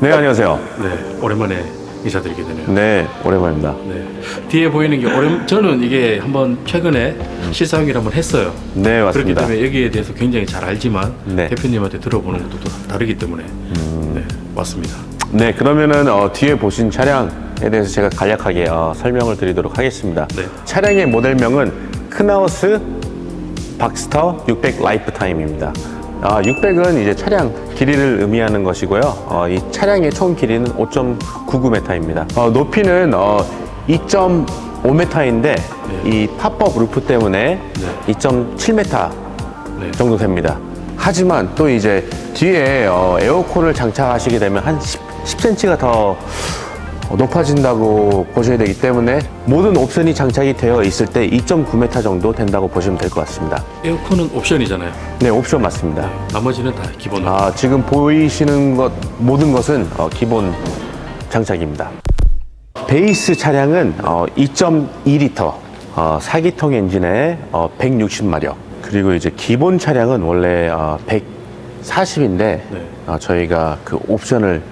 네, 안녕하세요. 네, 오랜만에 인사드리게 되네요. 네, 오랜만입니다. 네. 뒤에 보이는 게 오랜 저는 이게 한번 최근에 실사용기를 한번 했어요. 네, 그렇기 맞습니다. 때문에 여기에 대해서 굉장히 잘 알지만 네. 대표님한테 들어보는 것도 또 다르기 때문에 음. 네, 왔습니다. 네, 그러면은 어, 뒤에 보신 차량에 대해서 제가 간략하게 어, 설명을 드리도록 하겠습니다. 네. 차량의 모델명은 크나우스 박스터 600 라이프타임입니다. 아, 600은 이제 차량 길이를 의미하는 것이고요. 어, 이 차량의 총 길이는 5.99m입니다. 어, 높이는 어, 2.5m인데 이 팝업 루프 때문에 2.7m 네. 정도 됩니다. 하지만 또 이제 뒤에 어, 에어컨을 장착하시게 되면 한 10, 10cm가 더 높아진다고 보셔야 되기 때문에 모든 옵션이 장착이 되어 있을 때 2.9m 정도 된다고 보시면 될 것 같습니다. 에어컨은 옵션이잖아요. 네, 옵션 맞습니다. 나머지는 다 기본으로. 아, 지금 보이시는 것 모든 것은 어, 기본 장착입니다. 베이스 차량은 어, 2.2리터 어, 4기통 엔진에 어, 160마력 그리고 이제 기본 차량은 원래 어, 140인데 네. 어, 저희가 그 옵션을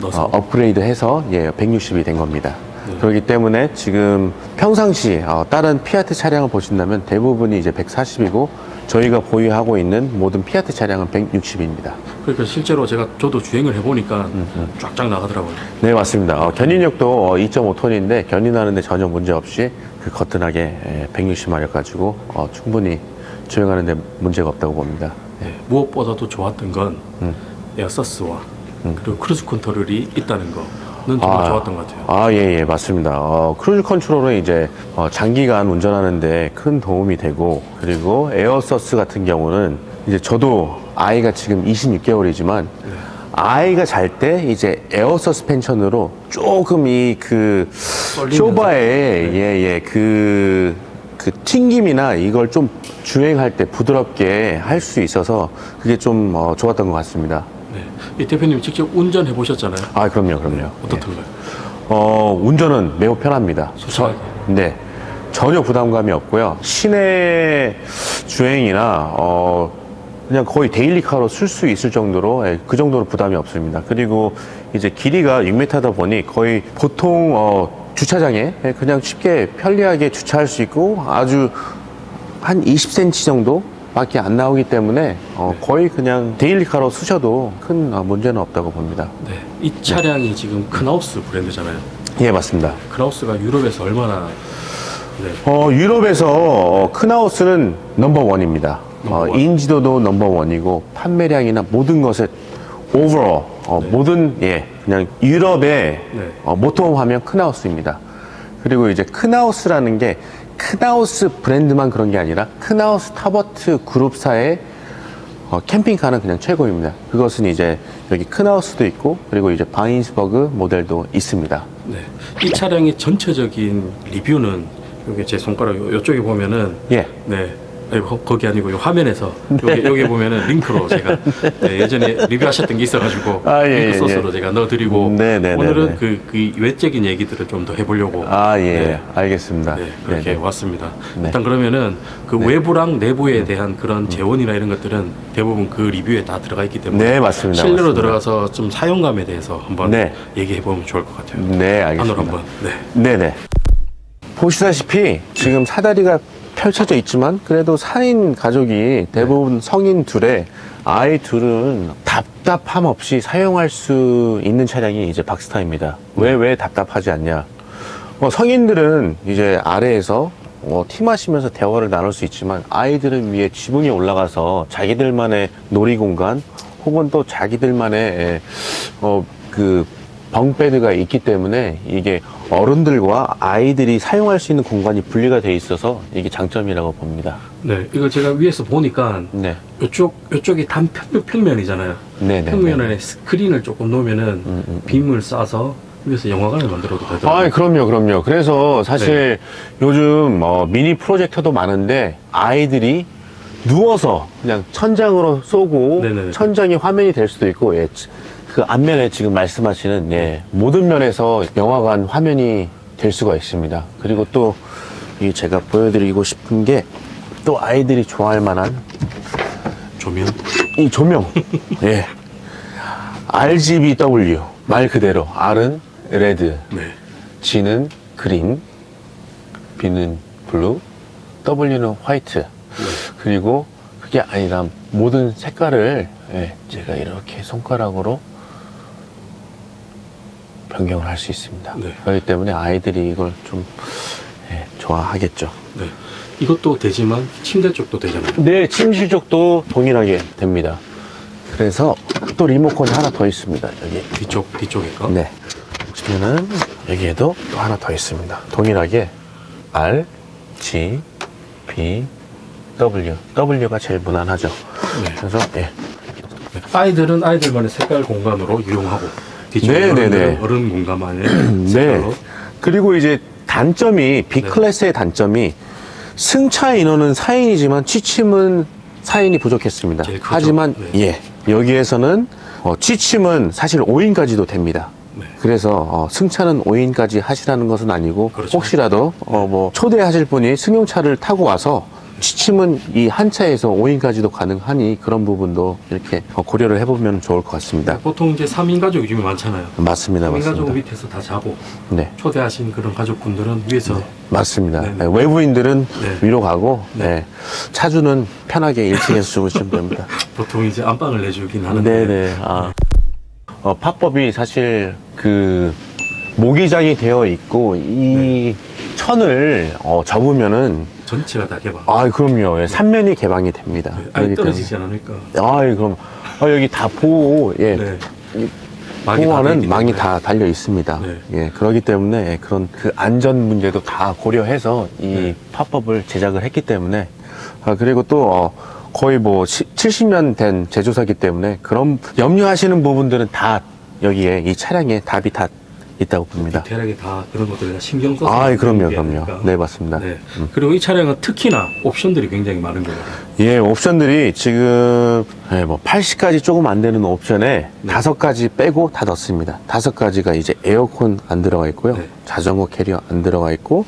넣어서? 어, 업그레이드해서 예, 160이 된 겁니다. 네. 그렇기 때문에 지금 평상시 어, 다른 피아트 차량을 보신다면 대부분이 이제 140이고 저희가 보유하고 있는 모든 피아트 차량은 160입니다. 그러니까 실제로 제가 저도 주행을 해보니까 음, 쫙쫙 나가더라고요. 네, 맞습니다. 어, 견인력도 2.5톤인데 견인하는데 전혀 문제 없이 그 거뜬하게 160마력 가지고 어, 충분히 주행하는데 문제가 없다고 봅니다. 네, 무엇보다도 좋았던 건 음. 에어서스와 그리고 크루즈 컨트롤이 있다는 거는 정말 좋았던 것 같아요. 아, 예, 예, 맞습니다. 어, 크루즈 컨트롤은 이제 어, 장기간 운전하는데 큰 도움이 되고 그리고 에어서스 같은 경우는 이제 저도 아이가 지금 26개월이지만 아이가 잘 때 이제 에어 서스펜션으로 조금 이 그. 쇼바에 예예 그 그 튕김이나 이걸 좀 주행할 때 부드럽게 할 수 있어서 그게 좀 어, 좋았던 것 같습니다. 네. 이 대표님 직접 운전해 보셨잖아요. 아 그럼요 그럼요. 어떻던가요? 어, 운전은 매우 편합니다. 소소하게. 네. 전혀 부담감이 없고요. 시내 주행이나, 어, 그냥 거의 데일리카로 쓸 수 있을 정도로, 예, 그 정도로 부담이 없습니다. 그리고 이제 길이가 6m다 보니 거의 보통, 어, 주차장에 예, 그냥 쉽게 편리하게 주차할 수 있고 아주 한 20cm 정도 밖에 안 나오기 때문에 어, 거의 그냥 데일리카로 쓰셔도 큰 어, 문제는 없다고 봅니다. 네. 이 차량이 지금 크나우스 브랜드잖아요. 예, 맞습니다. 크나우스가 유럽에서 얼마나 네. 어, 유럽에서 어, 크나우스는 넘버원입니다. 어, 넘버원. 인지도도 넘버원이고 판매량이나 모든 것에 오버all 어, 모든 예 그냥 유럽의 네. 어, 모토 하면 크나우스입니다. 그리고 이제 크나우스라는 게 크나우스 브랜드만 그런 게 아니라 크나우스 타버트 그룹사의 어, 캠핑카는 그냥 최고입니다. 그것은 이제 여기 크나우스도 있고 그리고 이제 바인스버그 모델도 있습니다. 네. 이 차량의 전체적인 리뷰는 여기 제 손가락 요, 요쪽에 보면은 예. 네. 아니, 거- 거기 아니고 요 화면에서 여기, 여기 보면은 링크로 제가 네, 예전에 리뷰하셨던 게 있어가지고 아, 예, 링크 예, 소스로 예. 제가 넣어드리고 네, 네, 네, 오늘은 네. 그, 그 외적인 얘기들을 좀 더 해보려고 아, 예, 네. 알겠습니다. 네, 그렇게 네, 네. 왔습니다. 네. 일단 그러면은 그 외부랑 내부에 대한 음. 그런 재원이나 이런 것들은 대부분 그 리뷰에 다 들어가 있기 때문에 네, 맞습니다. 실내로 맞습니다. 들어가서 좀 사용감에 대해서 한번 네. 얘기해 보면 좋을 것 같아요. 네, 안으로 알겠습니다. 한번. 네. 네네. 보시다시피 지금 사다리가 펼쳐져 있지만 그래도 4인 가족이 대부분 성인 둘에 아이 둘은 답답함 없이 사용할 수 있는 차량이 이제 박스타입니다. 왜, 왜 답답하지 않냐? 뭐 성인들은 이제 아래에서 어, 팀하시면서 대화를 나눌 수 있지만 아이들을 위해 지붕에 올라가서 자기들만의 놀이 공간 혹은 또 자기들만의 에, 어, 그 벙베드가 있기 때문에 이게 어른들과 아이들이 사용할 수 있는 공간이 분리가 돼 있어서 이게 장점이라고 봅니다. 네, 이거 제가 위에서 보니까 네. 이쪽 이쪽이 단 평, 평면이잖아요. 네네. 음, 평면에 스크린을 조금 놓으면은 빔을 쏴서 위에서 영화관을 만들어도 되더라고요. 아, 그럼요, 그럼요. 그래서 사실 요즘 어, 미니 프로젝터도 많은데 아이들이 누워서 그냥 천장으로 쏘고 네네네. 천장이 화면이 될 수도 있고 예, 그 앞면에 지금 말씀하시는 예, 모든 면에서 영화관 화면이 될 수가 있습니다. 그리고 또 이 제가 보여드리고 싶은 게 또 아이들이 좋아할 만한 조명. 이 조명. 예. RGBW. 말 그대로 R은 레드, 네. G는 그린, B는 블루, W는 화이트. 그리고 그게 아니라 모든 색깔을 예, 제가 이렇게 손가락으로 변경을 할 수 있습니다. 네. 그렇기 때문에 아이들이 이걸 좀 예, 좋아하겠죠. 네. 이것도 되지만 침대 쪽도 되잖아요. 네, 침실 쪽도 동일하게 됩니다. 그래서 또 리모컨이 하나 더 있습니다. 여기. 뒤쪽 뒤쪽에 거. 네. 보시면은 여기에도 또 하나 더 있습니다. 동일하게 R, G, B, W. W가 제일 무난하죠. 네. 그래서 예. 네. 아이들은 아이들만의 색깔 공간으로 이용하고 뒤쪽 네, 네, 네. 어른 공간만의 네. 색깔로 그리고 이제 단점이 B 네. 클래스의 단점이 승차 인원은 4인이지만 취침은 4인이 부족했습니다. 제일 크죠. 하지만 네. 예 여기에서는 어, 취침은 사실 5인까지도 됩니다. 네. 그래서 어, 승차는 5인까지 하시라는 것은 아니고 그렇죠. 혹시라도 어, 뭐 초대하실 분이 승용차를 타고 와서 취침은 이 한 차에서 5인까지도 가능하니 그런 부분도 이렇게 어, 고려를 해보면 좋을 것 같습니다. 보통 이제 3인 가족이 요즘에 많잖아요. 맞습니다, 3인 가족 맞습니다. 밑에서 다 자고 네. 초대하신 그런 가족분들은 위에서 맞습니다. 네, 네. 네, 외부인들은 네. 위로 가고 네. 네. 차주는 편하게 1층에서 주무시면 됩니다. 보통 이제 안방을 내주긴 하는데 네네. 아. 어, 팝법이 사실 그 모기장이 되어 있고 이 천을 어, 접으면은 전체가 다 개방. 아 그럼요. 예, 삼면이 개방이 됩니다. 네. 아니 떨어지지 않으니까. 때문에. 아 그럼 아, 여기 다 보호 예. 네. 다 보호하는 돼 망이 다 달려 있습니다. 네. 예, 그렇기 때문에 예, 그런 그 안전 문제도 다 고려해서 이 네. 팝법을 제작을 했기 때문에 아, 그리고 또 어, 거의 뭐 70년 된 제조사기 때문에 그런 염려하시는 부분들은 다 여기에 이 차량에 답이 다 있다고 봅니다. 대략에 다 그런 것들을 다 신경 써서 아, 그럼요, 그럼요. 아닐까. 네, 맞습니다. 네. 그리고 이 차량은 특히나 옵션들이 굉장히 많은 거예요. 예, 옵션들이 지금 예, 뭐 80가지 조금 안 되는 옵션에 네. 다섯 가지 빼고 다 넣습니다. 다섯 가지가 이제 에어컨 안 들어가 있고요. 네. 자전거 캐리어 안 들어가 있고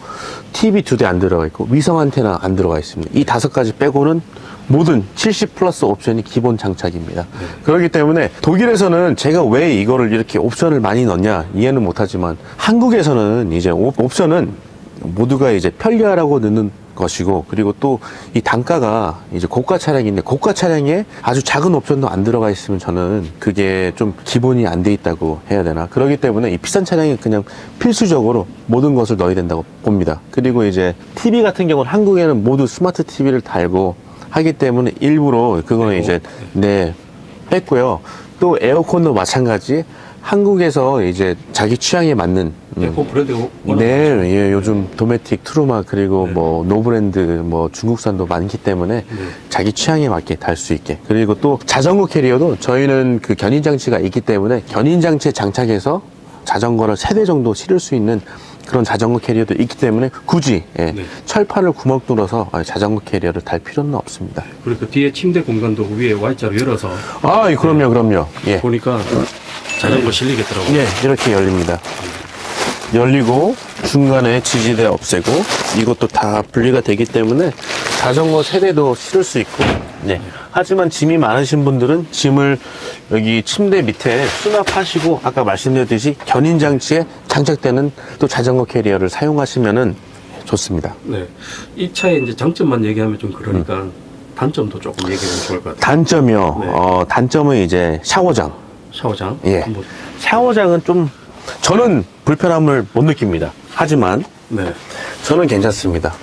TV 두 대 안 들어가 있고 위성 안테나 안 들어가 있습니다. 이 다섯 가지 빼고는 모든 70 플러스 옵션이 기본 장착입니다. 네. 그렇기 때문에 독일에서는 제가 왜 이거를 이렇게 옵션을 많이 넣냐 이해는 못하지만 한국에서는 이제 옵- 옵션은 모두가 이제 편리하라고 넣는 것이고 그리고 또 이 단가가 이제 고가 차량인데 고가 차량에 아주 작은 옵션도 안 들어가 있으면 저는 그게 좀 기본이 안 돼 있다고 해야 되나 그렇기 때문에 이 비싼 차량에 그냥 필수적으로 모든 것을 넣어야 된다고 봅니다 그리고 이제 TV 같은 경우는 한국에는 모두 스마트 TV를 달고 하기 때문에 일부러 그거는 빼고, 이제 네 뺐고요. 또 에어컨도 마찬가지. 한국에서 이제 자기 취향에 맞는 음, 에코 브랜드가 워낙 네, 예, 요즘 도메틱, 트루마 그리고 네. 뭐 노브랜드, 뭐 중국산도 많기 때문에 네. 자기 취향에 맞게 달 수 있게. 그리고 또 자전거 캐리어도 저희는 그 견인 장치가 있기 때문에 견인 장치에 장착해서 자전거를 세 대 정도 실을 수 있는 그런 자전거 캐리어도 있기 때문에 굳이 예, 네. 철판을 구멍 뚫어서 아, 자전거 캐리어를 달 필요는 없습니다. 그리고 그 뒤에 침대 공간도 위에 Y자로 열어서 아, 그럼요, 그럼요. 예. 보니까 자전거 실리겠더라고요. 예, 이렇게 열립니다. 열리고 중간에 지지대 없애고 이것도 다 분리가 되기 때문에 자전거 세대도 실을 수 있고 네. 하지만 짐이 많으신 분들은 짐을 여기 침대 밑에 수납하시고 아까 말씀드렸듯이 견인 장치에 장착되는 또 자전거 캐리어를 사용하시면은 좋습니다. 네. 이 차의 이제 장점만 얘기하면 좀 그러니까 단점도 조금 얘기하면 좋을 것 같아요. 단점이요. 네. 어, 단점은 이제 샤워장. 샤워장. 예. 한번. 샤워장은 좀 저는 불편함을 못 느낍니다. 하지만 네. 저는 괜찮습니다.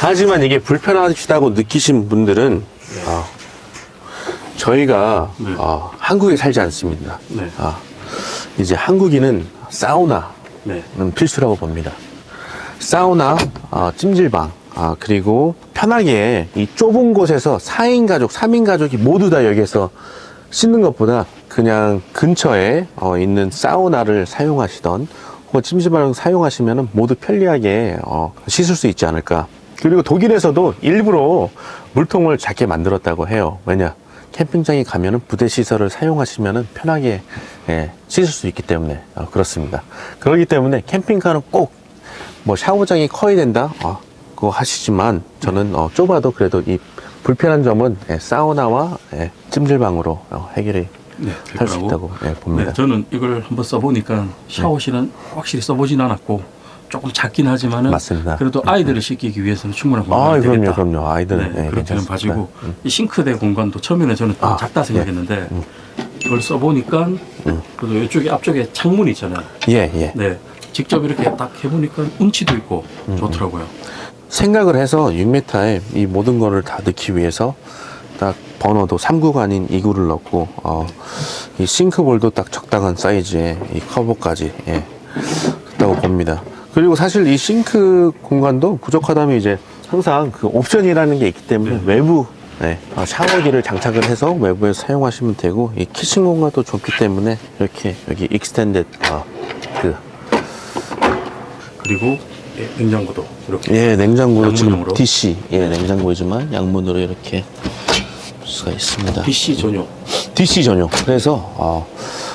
하지만 이게 불편하시다고 느끼신 분들은 아, 저희가 네. 아, 한국에 살지 않습니다. 네. 아, 이제 한국인은 사우나는 네. 필수라고 봅니다. 사우나, 아, 찜질방, 아, 그리고 편하게 이 좁은 곳에서 4인 가족, 3인 가족이 모두 다 여기에서 씻는 것보다 그냥 근처에 어, 있는 사우나를 사용하시던 혹은 찜질방을 사용하시면 모두 편리하게 어, 씻을 수 있지 않을까. 그리고 독일에서도 일부러 물통을 작게 만들었다고 해요. 왜냐? 캠핑장에 가면은 부대 시설을 사용하시면은 편하게 예, 씻을 수 있기 때문에 어, 그렇습니다. 그렇기 때문에 캠핑카는 꼭 뭐 샤워장이 커야 된다 어, 그거 하시지만 저는 어, 좁아도 그래도 이 불편한 점은 예, 사우나와 예, 찜질방으로 어, 해결이 네, 될할 수. 있다고 예, 봅니다. 네, 저는 이걸 한번 써보니까 샤워실은 확실히 써보진 않았고 조금 작긴 하지만은 맞습니다. 그래도 아이들을 씻기기 위해서는 충분한 아, 공간이 그럼요, 되겠다. 그럼요. 아이들은 네, 예, 그렇게는 괜찮습니다. 봐지고 이 싱크대 공간도 처음에는 저는 좀 아, 작다 생각했는데 음. 이걸 써보니까 그래도 이쪽에 앞쪽에 창문 있잖아요. 예, 예. 네, 직접 이렇게 딱 해보니까 운치도 있고 음, 좋더라고요. 생각을 해서 6m에 이 모든 거를 다 넣기 위해서 딱 버너도 3구가 아닌 2구를 넣고 어, 이 싱크볼도 딱 적당한 사이즈의 이 커버까지 예, 있다고 봅니다. 그리고 사실 이 싱크 공간도 부족하다면 이제 항상 그 옵션이라는 게 있기 때문에 네. 외부 네, 어, 샤워기를 장착을 해서 외부에서 사용하시면 되고 이 키친 공간도 좁기 때문에 이렇게 여기 익스텐드 어, 그 그리고 예, 냉장고도 이렇게 예, 냉장고도 지금 양문형으로? DC, 예, 냉장고이지만 양문으로 이렇게 볼 수가 있습니다. PC 전용. DC 전용. 그래서 어,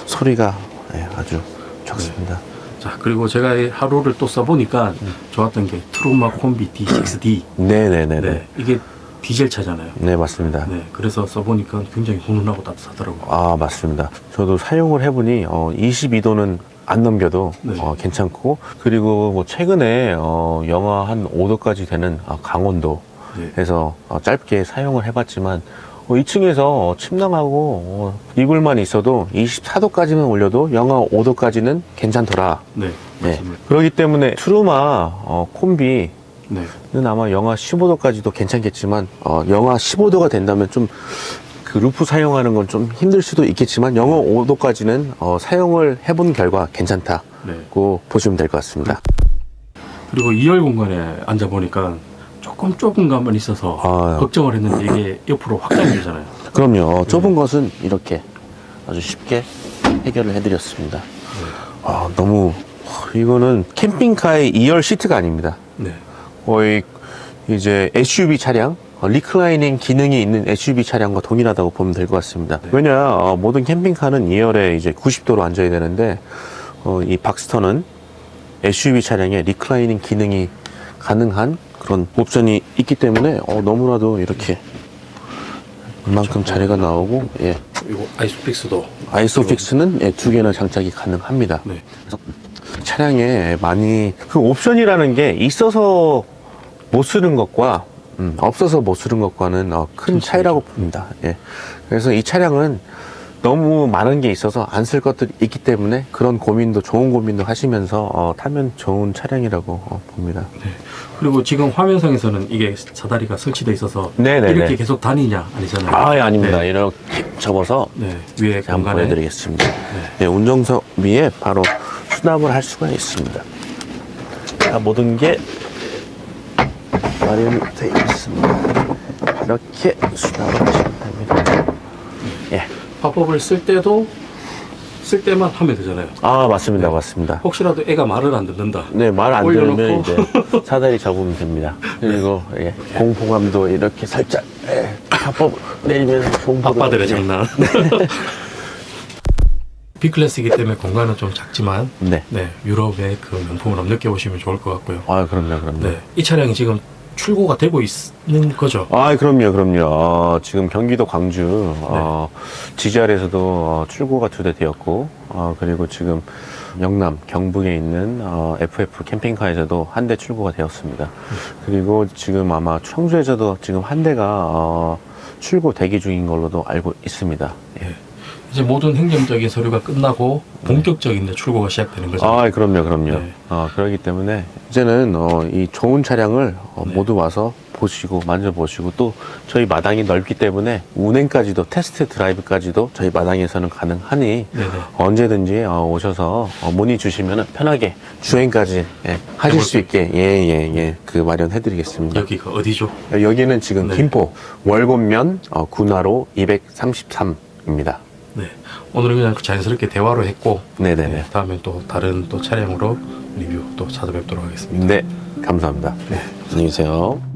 소리가 예, 아주 좋습니다. 자 그리고 제가 이 하루를 또 써보니까 좋았던 게 트루마 콤비 D6D. 네, 네, 네, 네, 네. 이게 디젤 차잖아요. 네, 맞습니다. 네, 그래서 써보니까 굉장히 훈훈하고 따뜻하더라고요. 아, 맞습니다. 저도 사용을 해보니 어, 22도는 안 넘겨도 네. 어, 괜찮고 그리고 뭐 최근에 어, 영하 한 5도까지 되는 아, 강원도 네. 해서 어, 짧게 사용을 해봤지만 어, 2층에서 침낭하고 어, 이불만 있어도 24도까지는 올려도 영하 5도까지는 괜찮더라. 네, 네. 맞습니다. 그렇기 때문에 트루마 어, 콤비는 네, 아마 영하 15도까지도 괜찮겠지만 어, 영하 15도가 된다면 좀 그 루프 사용하는 건 좀 힘들 수도 있겠지만 영하 5도까지는 어, 사용을 해본 결과 괜찮다고 네. 보시면 될 것 같습니다. 그리고 2열 공간에 앉아 보니까 조금 좁은 감은 있어서 아. 걱정을 했는데 이게 옆으로 확장이 되잖아요. 그럼요. 좁은 것은 이렇게 아주 쉽게 해결을 해드렸습니다. 아, 너무 이거는 캠핑카의 2열 시트가 아닙니다. 네, 거의 이제 SUV 차량, 어, 리클라이닝 기능이 있는 SUV 차량과 동일하다고 보면 될 것 같습니다. 왜냐, 어, 모든 캠핑카는 2열에 이제 90도로 앉아야 되는데, 어, 이 박스터는 SUV 차량에 리클라이닝 기능이 가능한 그런 옵션이 있기 때문에, 어, 너무나도 이렇게 이만큼 자리가 나오고, 예. 이거 아이소픽스도 아이소픽스는 예, 두 개나 장착이 가능합니다. 네, 그래서 차량에 많이 그 옵션이라는 게 있어서 못 쓰는 것과 음, 없어서 못 쓰는 것과는 어, 큰 차이라고 봅니다. 예. 그래서 이 차량은 너무 많은 게 있어서 안 쓸 것들이 있기 때문에 그런 고민도 좋은 고민도 하시면서 어, 타면 좋은 차량이라고 어, 봅니다. 네. 그리고 지금 화면상에서는 이게 사다리가 설치돼 있어서 네네네. 이렇게 계속 다니냐 아니잖아요. 아, 예, 아닙니다. 네, 이렇게 접어서 네, 위에 제가 한번 공간에 보여드리겠습니다. 네, 운전석 위에 바로 수납을 할 수가 있습니다. 자, 모든 게 마련되어 있습니다. 이렇게 수납을 하시면 됩니다. 예. 팝업을 쓸 때도 쓸 때만 하면 되잖아요. 아, 맞습니다. 맞습니다. 혹시라도 애가 말을 안 듣는다. 네, 말 안 올려놓고. 들으면 이제 사다리 접으면 됩니다. 그리고 예, 공포감도 이렇게 살짝 예, 합법 내리면 공포도 아빠들의 예. 장난. B클래스이기 때문에 공간은 좀 작지만 네. 네, 유럽의 그 명품을 한번 느껴보시면 좋을 것 같고요. 아, 그럼요, 그럼요. 네, 이 차량이 지금 출고가 되고 있는 거죠. 아, 그럼요, 그럼요. 어, 지금 경기도 광주, 어, GR에서도 어, 출고가 두 대 되었고, 어, 그리고 지금 영남, 경북에 있는 어, FF 캠핑카에서도 한 대 출고가 되었습니다. 그리고 지금 아마 청주에서도 지금 한 대가 어, 출고 대기 중인 걸로도 알고 있습니다. 예. 네. 이제 모든 행정적인 서류가 끝나고 본격적인 이제 출고가 시작되는 거죠. 아, 그럼요, 그럼요. 네. 어, 그렇기 때문에 이제는 어, 이 좋은 차량을 어, 네. 모두 와서 보시고 만져보시고 또 저희 마당이 넓기 때문에 운행까지도 테스트 드라이브까지도 저희 마당에서는 가능하니 네네. 언제든지 어, 오셔서 어, 문의 주시면 편하게 주행까지 예, 하실 수 있게 예예예 그 마련해드리겠습니다. 여기가 어디죠? 여기는 지금 네. 김포 월곤면 어, 군화로 233입니다. 네. 오늘은 그냥 자연스럽게 대화로 했고 네네네. 네, 다음에 또 다른 또 차량으로 리뷰 또 찾아뵙도록 하겠습니다. 네 감사합니다. 안녕히 계세요.